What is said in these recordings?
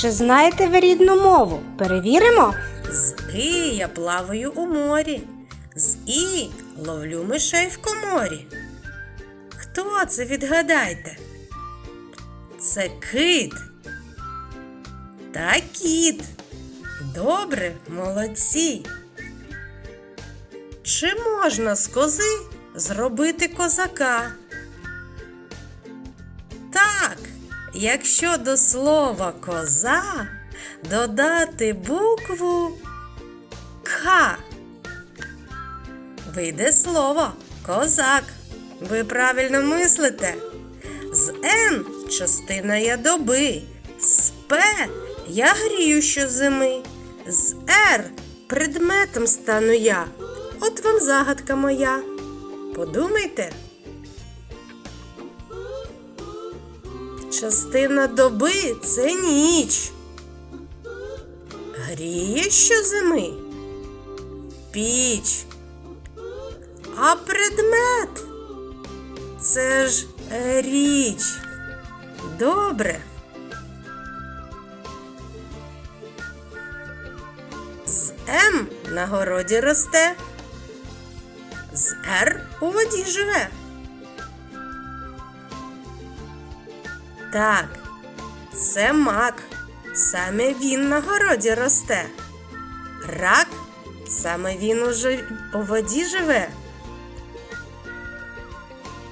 Чи знаєте ви рідну мову? Перевіримо. З И я плаваю у морі. З І ловлю мишей в коморі. Хто це відгадайте? Це кит. Та кіт. Добре, молодці. Чи можна з кози зробити козака? Так, якщо до слова коза додати букву К. Вийде слово козак. Ви правильно мислите. З Н частина я доби. З П я грію щозими. З Р предметом стану я. От вам загадка моя. Подумайте. Частина доби це ніч. Гріє щозими. Піч. А предмет це ж річ. Добре. З М на городі росте. З Р у воді живе. Так, це мак. Саме він на городі росте. Рак саме він уже у воді живе.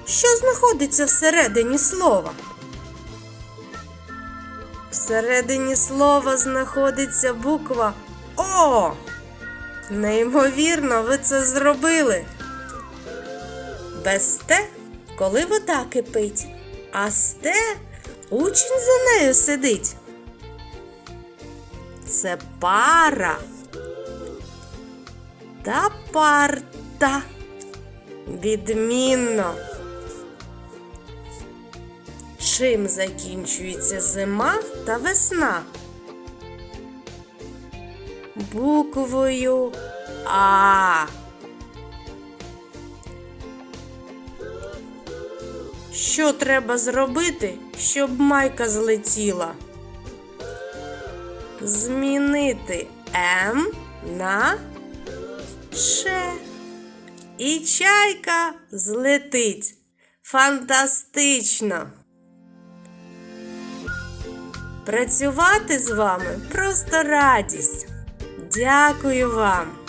Що знаходиться всередині слова? Всередині слова знаходиться буква О. Неймовірно, ви це зробили. Без те, коли вода кипить, а сте учень за нею сидить. Це пара та парта. Відмінно. Чим закінчується зима та весна? Буквою А. Що треба зробити, щоб майка злетіла? Змінити М на Ш. І чайка злетить. Фантастично! Працювати з вами просто радість. Дякую вам!